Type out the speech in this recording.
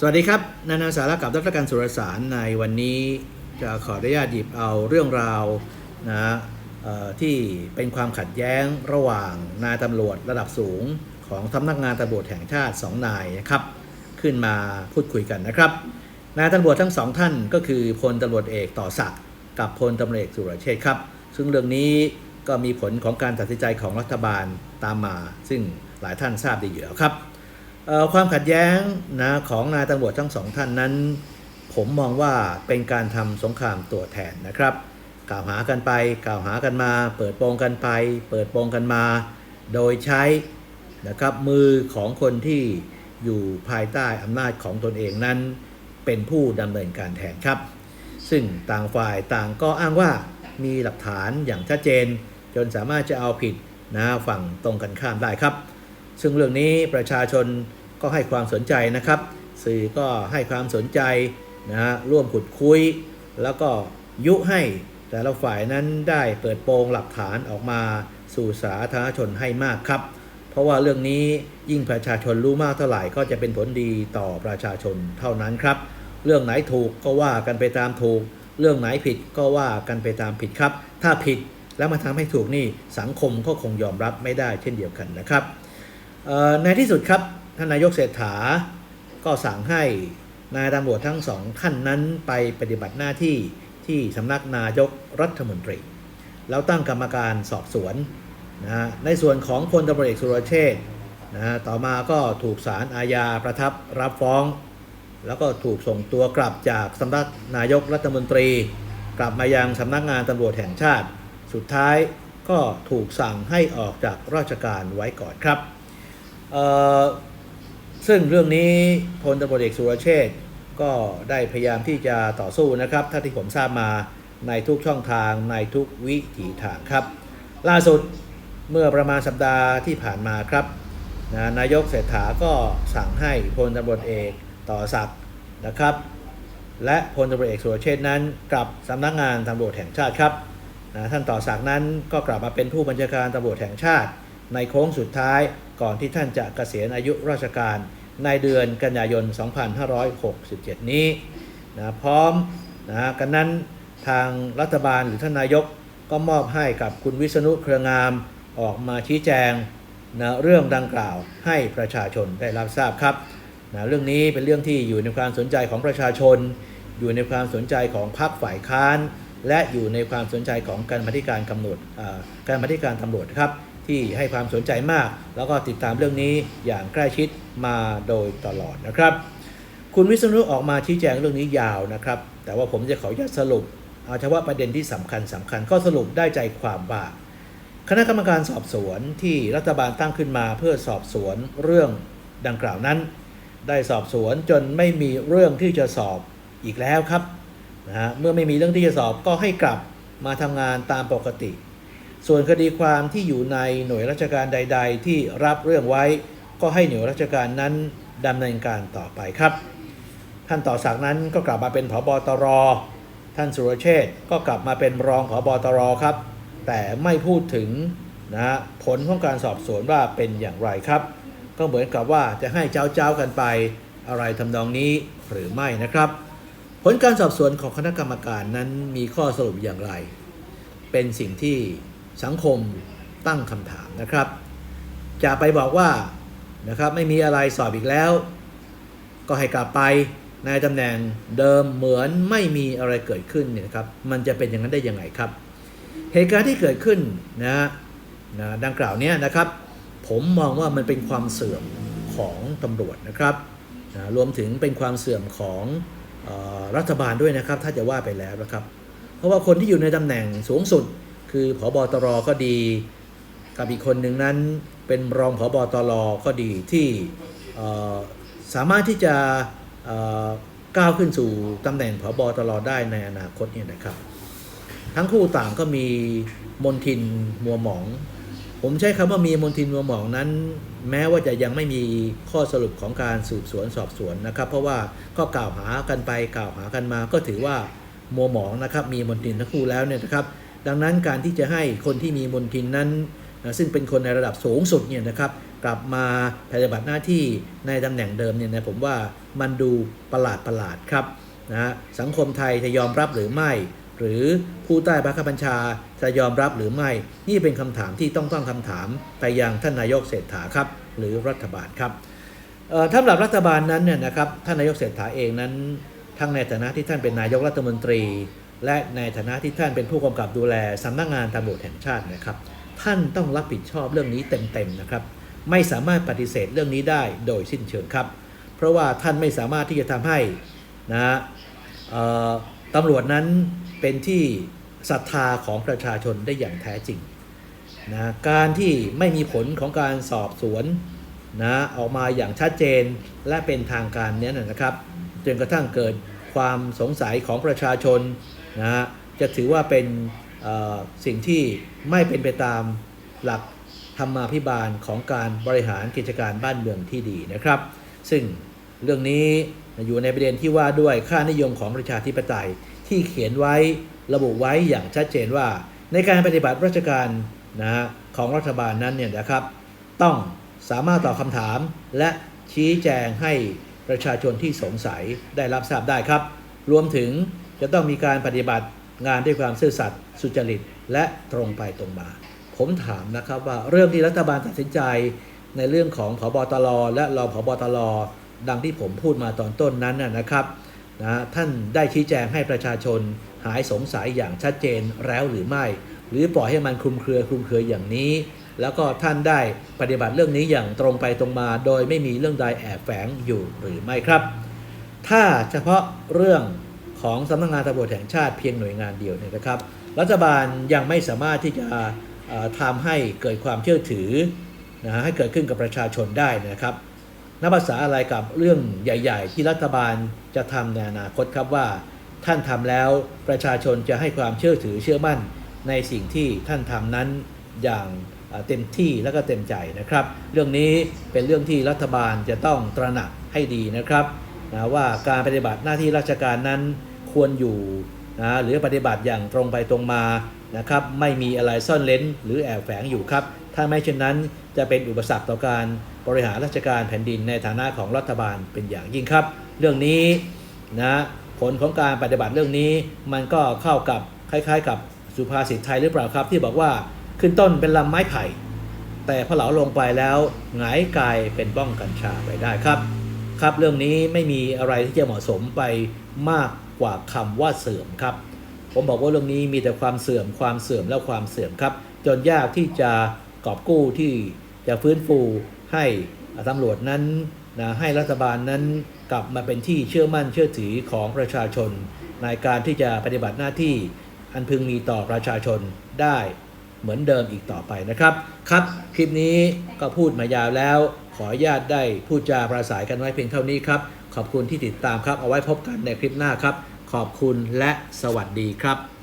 สวัสดีครับ นานาสาระกับรัฐการสุรสารในวันนี้จะขออนุญาตหยิบเอาเรื่องราวนะที่เป็นความขัดแย้งระหว่างนายตำรวจระดับสูงของสำนักงานตำรวจแห่งชาติสองนายนะครับ ขึ้นมาพูดคุยกันนะครับนายตำรวจทั้งสองท่านก็คือพลตำรวจเอกต่อศักดิ์กับพลตำรวจเอกสุรเชษครับ ซึ่งเรื่องนี้ก็มีผลของการตัดสินใจของรัฐบาลตามมา ซึ่งหลายท่านทราบดีอยู่แล้วครับ ความขัดแย้งนะของนายตำรวจทั้งสองท่านนั้น ผมมองว่าเป็นการทำสงครามตัวแทนนะครับ กล่าวหากันไปกล่าวหากันมา เปิดโปงกันไป เปิดโปงกันมา โดยใช้นะครับมือของคนที่อยู่ภายใต้อำนาจของตนเองนั้น เป็นผู้ดำเนินการแทนครับ ซึ่งต่างฝ่ายต่างก็อ้างว่ามีหลักฐานอย่างชัดเจน จนสามารถจะเอาผิดนะฝั่งตรงกันข้ามได้ครับ ซึ่งเรื่องนี้ประชาชน ก็ให้ความสนใจนะครับ สื่อก็ให้ความสนใจนะฮะร่วมขุดคุย แล้วก็ยุให้แต่ละฝ่ายนั้นได้เปิดโปงหลักฐานออกมาสู่สาธารณชนให้มากครับ เพราะว่าเรื่องนี้ยิ่งประชาชนรู้มากเท่าไหร่ก็จะเป็นผลดีต่อประชาชนเท่านั้นครับ เรื่องไหนถูกก็ว่ากันไปตามถูก เรื่องไหนผิดก็ว่ากันไปตามผิดครับ ถ้าผิดแล้วมาทำให้ถูกนี่สังคมก็คงยอมรับไม่ได้เช่นเดียวกันนะครับในที่สุดครับ ท่านนายกเศรษฐา ก็สั่งให้นายตำรวจทั้งสองท่านนั้นไปปฏิบัติหน้าที่ที่สำนักนายกรัฐมนตรี แล้วตั้งกรรมการสอบสวนนะฮะในส่วนของพลตำรวจเอกสุรเชษฐ์นะฮะต่อมาก็ถูกศาลอาญาประทับรับฟ้อง แล้วก็ถูกส่งตัวกลับจากสำนักนายกรัฐมนตรี กลับมายังสำนักงานตำรวจแห่งชาติ สุดท้ายก็ถูกสั่งให้ออกจากราชการไว้ก่อนครับเอ่อ ซึ่งเรื่องนี้พลตำรวจเอกสุรเชษก็ได้พยายามที่จะต่อสู้นะครับถ้าที่ผมทราบมาในทุกช่องทางในทุกวิถีทางครับ ล่าสุดเมื่อประมาณสัปดาห์ที่ผ่านมาครับนะนายกเศรษฐาก็สั่งให้พลตำรวจเอกต่อศักดิ์นะครับ และพลตำรวจเอกสุรเชษนั้นกลับสำนักงานตำรวจแห่งชาติครับนะท่านต่อศักดิ์นั้นก็กลับมาเป็นผู้บัญชาการตำรวจแห่งชาติ ในโค้งสุดท้ายก่อนที่ท่านจะเกษียณอายุราชการ ในเดือนกันยายน 2567 นี้นะพร้อมนะกันนั้นทางรัฐบาลหรือท่านนายกก็มอบให้กับคุณวิษณุเครืองามออกมาชี้แจงนะเรื่องดังกล่าวให้ประชาชนได้รับทราบครับนะเรื่องนี้เป็นเรื่องที่อยู่ในความสนใจของประชาชน อยู่ในความสนใจของพรรคฝ่ายค้าน และอยู่ในความสนใจของการมาธิการกำหนดการมาธิการตำรวจครับ ที่ให้ความสนใจมาก แล้วก็ติดตามเรื่องนี้อย่างใกล้ชิดมาโดยตลอดนะครับ คุณวิษณุออกมาชี้แจงเรื่องนี้ยาวนะครับ แต่ว่าผมจะขออนุญาตสรุป เอาเฉพาะประเด็นที่สำคัญสำคัญก็สรุปได้ใจความว่าคณะกรรมการสอบสวนที่รัฐบาลตั้งขึ้นมาเพื่อสอบสวนเรื่องดังกล่าวนั้น ได้สอบสวนจนไม่มีเรื่องที่จะสอบอีกแล้วครับนะฮะเมื่อไม่มีเรื่องที่จะสอบก็ให้กลับมาทำงานตามปกติ ส่วนคดีความที่อยู่ในหน่วยราชการใด ๆ ที่รับเรื่องไว้ ก็ให้หน่วยราชการนั้นดำเนินการต่อไปครับ ท่านต่อศักนั้นก็กลับมาเป็นผบตร ท่านสุรเชษก็กลับมาเป็นรองผบตรครับ แต่ไม่พูดถึงนะผลของการสอบสวนว่าเป็นอย่างไรครับ ก็เหมือนกับว่าจะให้เจ้าเจ้ากันไปอะไรทำนองนี้หรือไม่นะครับ ผลการสอบสวนของคณะกรรมการนั้นมีข้อสรุปอย่างไร เป็นสิ่งที่ สังคมตั้งคำถามนะครับ จะไปบอกว่านะครับไม่มีอะไรสอบอีกแล้ว ก็ให้กลับไปในตำแหน่งเดิมเหมือนไม่มีอะไรเกิดขึ้นเนี่ยนะครับมันจะเป็นอย่างนั้นได้ยังไงครับ เหตุการณ์ที่เกิดขึ้นนะนะดังกล่าวเนี้นะครับ ผมมองว่ามันเป็นความเสื่อมของตำรวจนะครับนะรวมถึงเป็นความเสื่อมของออรัฐบาลด้วยนะครับ ถ้าจะว่าไปแล้วนะครับ เพราะว่าคนที่อยู่ในตำแหน่งสูงสุด คือผบตรก็ดี กับอีกคนหนึ่งนั้นเป็นรองผบตรก็ดีที่สามารถที่จะก้าวขึ้นสู่ตำแหน่งผบตรได้ในอนาคตเนี่ยนะครับ ทั้งคู่ต่างก็มีมนทินมัวหมอง ผมใช้คำว่ามีมนทินมัวหมองนั้น แม้ว่าจะยังไม่มีข้อสรุปของการสืบสวนสอบสวนนะครับ เพราะว่าก็กล่าวหากันไปกล่าวหากันมา ก็ถือว่ามัวหมองนะครับ มีมนทินทั้งคู่แล้วเนี่ยนะครับ ดังนั้นการที่จะให้คนที่มีมนทินนั้นนะซึ่งเป็นคนในระดับสูงสุดเนี่ยนะครับกลับมาปฏิบัติหน้าที่ในตำแหน่งเดิมเนี่ยนะผมว่ามันดูประหลาดประหลาดครับนะสังคมไทยจะยอมรับหรือไม่ หรือผู้ใต้บังคับบัญชาจะยอมรับหรือไม่ นี่เป็นคำถามที่ต้องต้องคำถามไปยังท่านนายกเศรษฐาครับ หรือรัฐบาลครับเอ่อสำหรับรัฐบาลนั้นเนี่ยนะครับท่านนายกเศรษฐาเองนั้นทั้งในฐานะที่ท่านเป็นนายกรัฐมนตรี และในฐานะที่ท่านเป็นผู้กำกับดูแลสำนักงานตำรวจแห่งชาตินะครับ ท่านต้องรับผิดชอบเรื่องนี้เต็มๆนะครับ ไม่สามารถปฏิเสธเรื่องนี้ได้โดยสิ้นเชิงครับ เพราะว่าท่านไม่สามารถที่จะทำให้นะเออตำรวจนั้นเป็นที่ศรัทธาของประชาชนได้อย่างแท้จริงนะการที่ไม่มีผลของการสอบสวนนะออกมาอย่างชัดเจนและเป็นทางการนี้นะครับ จนกระทั่งเกิดความสงสัยของประชาชน นะจะถือว่าเป็นสิ่งที่ไม่เป็นไปตามหลักธรรมาภิบาลของการบริหารกิจการบ้านเมืองที่ดีนะครับ ซึ่งเรื่องนี้อยู่ในประเด็นที่ว่าด้วยค่านิยมของประชาธิปไตยที่เขียนไว้ระบุไว้อย่างชัดเจนว่า ในการปฏิบัติราชการนะฮะของรัฐบาลนั้นเนี่ยนะครับ ต้องสามารถตอบคำถามและชี้แจงให้ประชาชนที่สงสัยได้รับทราบได้ครับ รวมถึง จะต้องมีการปฏิบัติงานด้วยความซื่อสัตย์สุจริตและตรงไปตรงมา ผมถามนะครับว่าเรื่องที่รัฐบาลตัดสินใจในเรื่องของผบตรและรองผบตรดังที่ผมพูดมาตอนต้นนั้นนะนะครับนะท่านได้ชี้แจงให้ประชาชนหายสงสัยอย่างชัดเจนแล้วหรือไม่ หรือปล่อยให้มันคลุมเครือคลุมเครืออย่างนี้ แล้วก็ท่านได้ปฏิบัติเรื่องนี้อย่างตรงไปตรงมา โดยไม่มีเรื่องใดแอบแฝงอยู่หรือไม่ครับ ถ้าเฉพาะเรื่อง ของสำนักงานตำรวจแห่งชาติเพียงหน่วยงานเดียวเนี่ยนะครับ รัฐบาลยังไม่สามารถที่จะทำให้เกิดความเชื่อถือนะฮะให้เกิดขึ้นกับประชาชนได้นะครับนับภาษาอะไรกับเรื่องใหญ่ ๆ ที่รัฐบาลจะทำในอนาคตครับว่า ท่านทำแล้วประชาชนจะให้ความเชื่อถือเชื่อมั่นในสิ่งที่ท่านทำนั้นอย่างเอ่อเต็มที่และก็เต็มใจนะครับ เรื่องนี้เป็นเรื่องที่รัฐบาลจะต้องตระหนักให้ดีนะครับนะว่าการปฏิบัติหน้าที่ราชการนั้น ควรอยู่นะหรือปฏิบัติอย่างตรงไปตรงมานะครับไม่มีอะไรซ่อนเล้นหรือแอบแฝงอยู่ครับ ถ้าไม่เช่นนั้นจะเป็นอุปสรรคต่อการบริหารราชการแผ่นดินในฐานะของรัฐบาลเป็นอย่างยิ่งครับ เรื่องนี้นะผลของการปฏิบัติเรื่องนี้มันก็เข้ากับคล้ายๆ กับสุภาษิตไทยหรือเปล่าครับ ที่บอกว่าขึ้นต้นเป็นลำไม้ไผ่ แต่พอเหลาลงไปแล้วหงายกายเป็นบ้องกัญชาไปได้ครับ ครับเรื่องนี้ไม่มีอะไรที่จะเหมาะสมไปมาก กว่าคำว่าเสื่อมครับ ผมบอกว่าเรื่องนี้มีแต่ความเสื่อมความเสื่อมและความเสื่อมครับ จนยากที่จะกอบกู้ที่จะฟื้นฟูให้ตำรวจนั้นนะให้รัฐบาลนั้นกลับมาเป็นที่เชื่อมั่นเชื่อถือของประชาชน ในการที่จะปฏิบัติหน้าที่อันพึงมีต่อประชาชนได้เหมือนเดิมอีกต่อไปนะครับ ครับ คลิปนี้ก็พูดมายาวแล้ว ขออนุญาตได้พูดจาปราศัยกันไว้เพียงเท่านี้ครับ ขอบคุณที่ติดตามครับ เอาไว้พบกันในคลิปหน้าครับ ขอบคุณและสวัสดีครับ